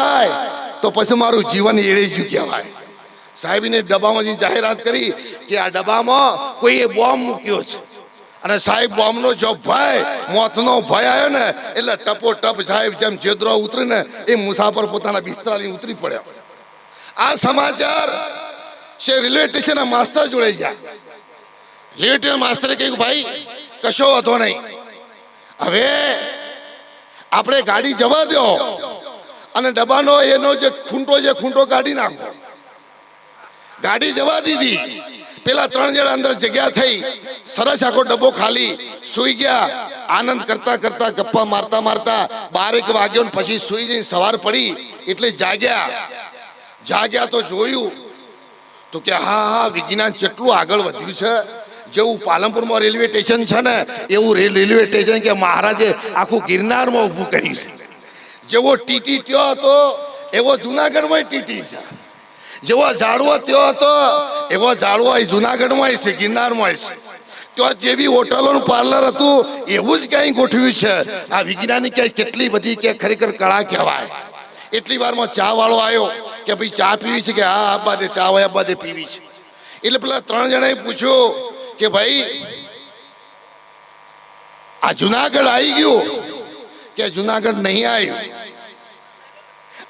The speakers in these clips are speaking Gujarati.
થાય, તો પછી મારું જીવન એળે જ કહેવાય. સાહેબને ડબ્બામાં જે જાહેરાત કરી કે આ ડબ્બામાં કોઈએ બોમ્બ મૂક્યો છે. અને સાહેબ, બોમ્બનો જો ભય, મોતનો ભય આવ્યો ને, એટલે ટપો ટપ સાહેબ જેમ જેદરો ઉતરીને એ મુસાફર પોતાના બિસ્તરાની ઉતરી પડ્યો. આ સમાચાર છે, રેલવે સ્ટેશનના માસ્તર જોડે ગયા રેલવે સ્ટેશન માસ્તરે કહ્યું ભાઈ, કશો વાંધો નહીં. હવે આપણે ગાડી જવા દો. અને ડબ્બાનો એનો જે ખૂંટો છે, ખૂંટો કાઢી નાખો ગાડી જવા દીધી. પેલા ત્રણ જણા અંદર જગ્યા થઈ. સરસ આખો ડબ્બો ખાલી. સુઈ ગયા. આનંદ કરતા કરતા ગપ્પા મારતા મારતા બારેક વાગ્યો ને પછી સુઈ જઈને સવાર પડી. એટલે જાગ્યા. જાગ્યા તો જોયું. તો કે, હા હા, વિજ્ઞાન કેટલું આગળ વધ્યું છે. જેવું પાલનપુરમાં રેલવે સ્ટેશન છે ને, એવું રેલવે સ્ટેશન કે મહારાજે આખું ગિરનારમાં ઊભું કર્યું છે. જેવો ટીટી ત્યો હતો, એવો જુનાગઢમાં ટીટી છે. જેવો ઝાડવો ત્યો હતો, એવો ઝાડવો જુનાગઢમાં છે ગિરનારમાં છે. તો જેવી હોટલોનું પાર્લર હતું, એવું જ ક્યાંય ગોઠવ્યું છે? આ વિજ્ઞાની ક્યાંય કેટલી બધી કે ખરેખર કળા કહેવાય? એટલી વારમાં ચા વાળો આવ્યો કે ભાઈ ચા પીવી છે કે હા, આ બાદે ચા હોય, આ બાદે પીવી છે. એટલે પેલા ત્રણ જણાએ પૂછ્યું કે ભાઈ, આ જુનાગઢ આવી ગયું? કે જુનાગઢ નહીં આવ્યું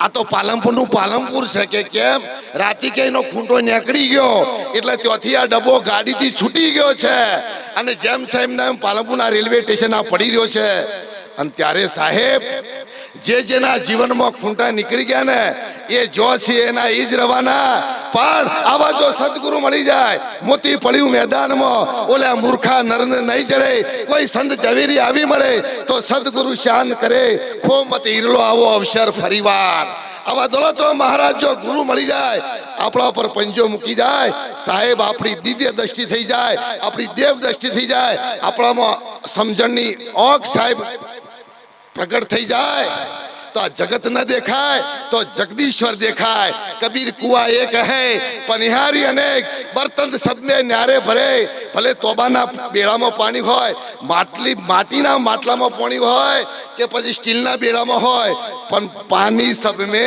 આ તો પાલનપુરનું પાલનપુર છે કે કેમ? રાતે કે એનો ખૂંટો નીકળી ગયો. એટલે ત્યાંથી આ ડબ્બો ગાડીથી છૂટી ગયો છે. અને જેમ છે એમ એમ પાલનપુરના રેલવે સ્ટેશન આ પડી રહ્યો છે. અને ત્યારે સાહેબ, જે જેના જીવનમાં ખૂંટા નીકળી ગયા ને, એ જો છે એના એ જ રવાના. પણ આવા જો સદગુરુ મળી જાય, મોતી પડ્યું મેદાનમાં, ઓલા મૂર્ખા નરને નહીં ચડે, કોઈ સંત ઝવેરી આવી મળે, તો સદગુરુ શાન કરે ખો મત ઈરલો આવો અવસર ફરીવાર. આવા દોલતરામ મહારાજ જો ગુરુ મળી જાય, આપણા પર પંજો મૂકી જાય, સાહેબ આપણી દિવ્ય દ્રષ્ટિ થઈ જાય, આપણી દેવ દ્રષ્ટિ થઈ જાય, આપણામાં સમજણની ઓક સાહેબ પ્રગટ થઈ જાય. તો જગત ન દેખાય, તો જગદીશ્વર દેખાય. કબીર કુવા એક હે, પનિહારી અનેક બર્તન સબને ન્યારે ભરે. ભલે તોબાના બેડામાં પાણી હોય, માટલી, માટીના માટલામાં પાણી હોય, કે પછી સ્ટીલના બેડામાં હોય, પણ પાણી સબમે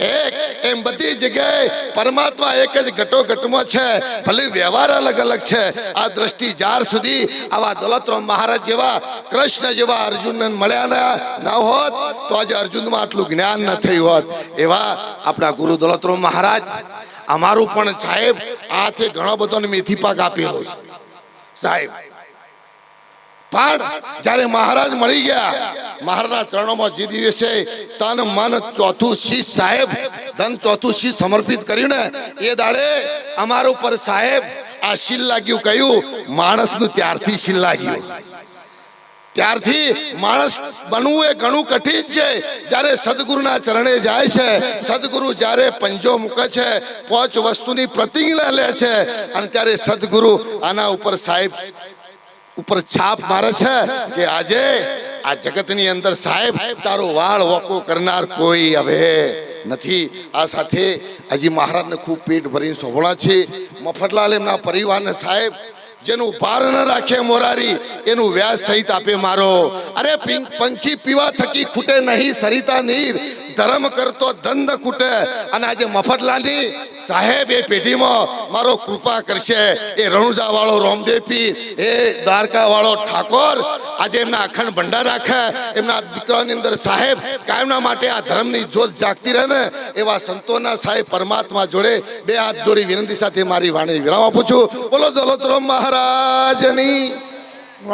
એક, એમ બધી જગ્યાએ પરમાત્મા એક જ ઘટો ઘટમાં છે. ભલે વ્યવહાર અલગ અલગ છે. આ દ્રષ્ટિ જ્યાર સુધી આવા દોલતરામ મહારાજ જેવા, કૃષ્ણ જેવા અર્જુનને મળ્યા ન હોત, તો આજે અર્જુનમાં આટલું જ્ઞાન ન થયું હોત. એવા આપણા ગુરુ દોલતરામ મહારાજ, અમારું પણ સાહેબ આથી ઘણો બધો મેથી પાક આપેલો સાહેબ પણ જ્યારે મહારાજ મળી ગયા, મહારાજના ચરણોમાં જે દિવસે તન મન ચોથું શીશ સાહેબ, ધન ચોથું શીશ સમર્પિત કર્યું ને એ દાડે અમારા ઉપર સાહેબ, આ શીલ લાગ્યું કયું માણસનું ત્યારથી શીલ લાગ્યું. ત્યારથી માણસ બનવું એ ઘણું કઠિન છે. જ્યારે સદગુરુના ચરણે જાય છે, સદગુરુ જ્યારે પંજો મૂકે છે, પાંચ વસ્તુની પ્રતિજ્ઞા લે છે, અને ત્યારે સદગુરુ આના ઉપર સાહેબ ઉપર છાપ મારે છે કે આજે આ જગતની અંદર સાહેબ, તારો વાળ વોકો કરનાર કોઈ હવે નથી. આ સાથે હજી મહારાજને ખૂબ પેટ ભરીને સોભળા છે. મફતલાલ એમના પરિવારને સાહેબ, જેનું ભાર ન રાખે મોરારી, એનું વ્યાજ સહિત આપે મારો. અરે પંખી પીવા થકી ખૂટે નહીં, સરિતા નીર. ધર્મ કરતો ધંધ ખૂટે. અને આજે મફતલાલની સાહેબ, એ પેઢીમાં મારો કૃપા કરશે. એ રણુજા વાળો રોમદેવ પીર, એ દ્વારકા વાળો ઠાકોર, આજે એમના અખંડ ભંડાર રાખે. એમના દીકરાની અંદર સાહેબ, કાયમના માટે આ ધર્મની જોત જાગતી રહે ને, એવા સંતોના સાહેબ પરમાત્મા જોડે બે હાથ જોડી વિનંતી સાથે મારી વાણી વિરામ આપું છું. બોલો દોલતરામ મહારાજની.